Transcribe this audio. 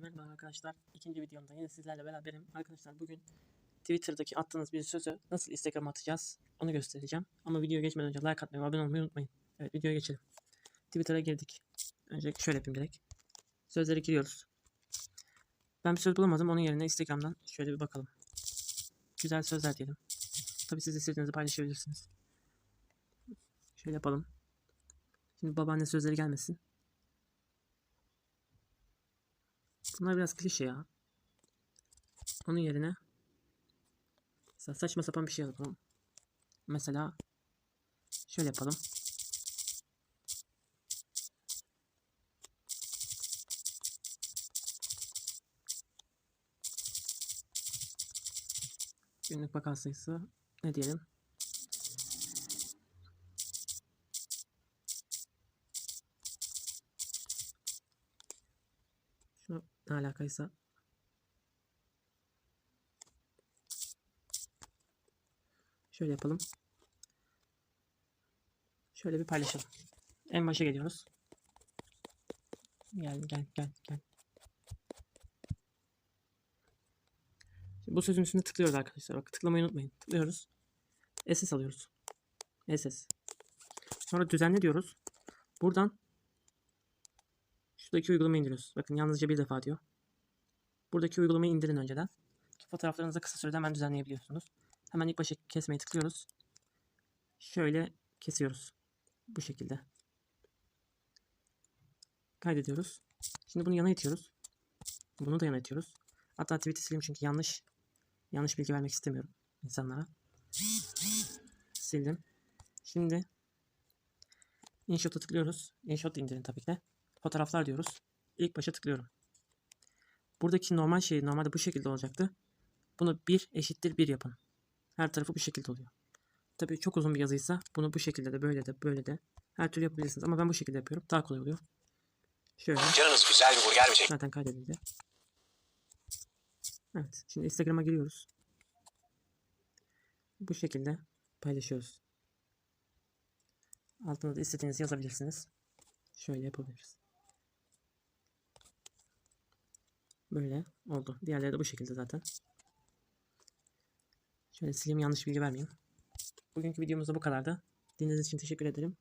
Merhaba arkadaşlar. İkinci videomda yine sizlerle beraberim. Arkadaşlar bugün Twitter'daki attığınız bir sözü nasıl Instagram'a atacağız onu göstereceğim. Ama videoya geçmeden önce like atmayı ve abone olmayı unutmayın. Evet videoya geçelim. Twitter'a girdik. Önce şöyle yapayım direkt. Sözleri giriyoruz. Ben bir söz bulamadım. Onun yerine Instagram'dan şöyle bir bakalım. Güzel sözler diyelim. Tabi siz istediğinizi paylaşabilirsiniz. Şöyle yapalım. Şimdi babaanne sözleri gelmesin. Bunlar biraz klişe ya. Onun yerine mesela saçma sapan bir şey yapalım. Mesela şöyle yapalım. Günlük vaka sayısı ne diyelim? Ne alakaysa. Şöyle yapalım. Şöyle bir paylaşalım. En başa geliyoruz. Gel gel gel gel. Şimdi bu sözün üstüne tıklıyoruz arkadaşlar. Bak tıklamayı unutmayın. Tıklıyoruz. SS alıyoruz. SS. Sonra düzenle diyoruz. Buradan Şuradaki uygulamayı indiriyoruz. Bakın yalnızca bir defa diyor. Buradaki uygulamayı indirin önceden. Fotoğraflarınızı kısa sürede hemen düzenleyebiliyorsunuz. Hemen ilk başa kesmeyi tıklıyoruz. Şöyle kesiyoruz. Bu şekilde. Kaydediyoruz. Şimdi bunu yana itiyoruz. Bunu da yana itiyoruz. Hatta tweet'i sileyim çünkü yanlış yanlış bilgi vermek istemiyorum insanlara. Sildim. Şimdi InShot'a tıklıyoruz. InShot indirin tabii ki de fotoğraflar diyoruz. İlk başa tıklıyorum. Buradaki normal şey normalde bu şekilde olacaktı. Bunu 1 eşittir 1 yapın. Her tarafı bu şekilde oluyor. Tabii çok uzun bir yazıysa bunu bu şekilde de böyle de böyle de her türlü yapabilirsiniz. Ama ben bu şekilde yapıyorum. Daha kolay oluyor. Şöyle. Canınız güzel bir burger mi çekti? Zaten kaydedildi. Evet. Şimdi Instagram'a giriyoruz. Bu şekilde paylaşıyoruz. Altına da istediğinizi yazabilirsiniz. Şöyle yapabiliriz. Böyle oldu. Diğerleri de bu şekilde zaten. Şöyle sileyim yanlış bilgi vermeyeyim. Bugünkü videomuz da bu kadardı. Dinlediğiniz için teşekkür ederim.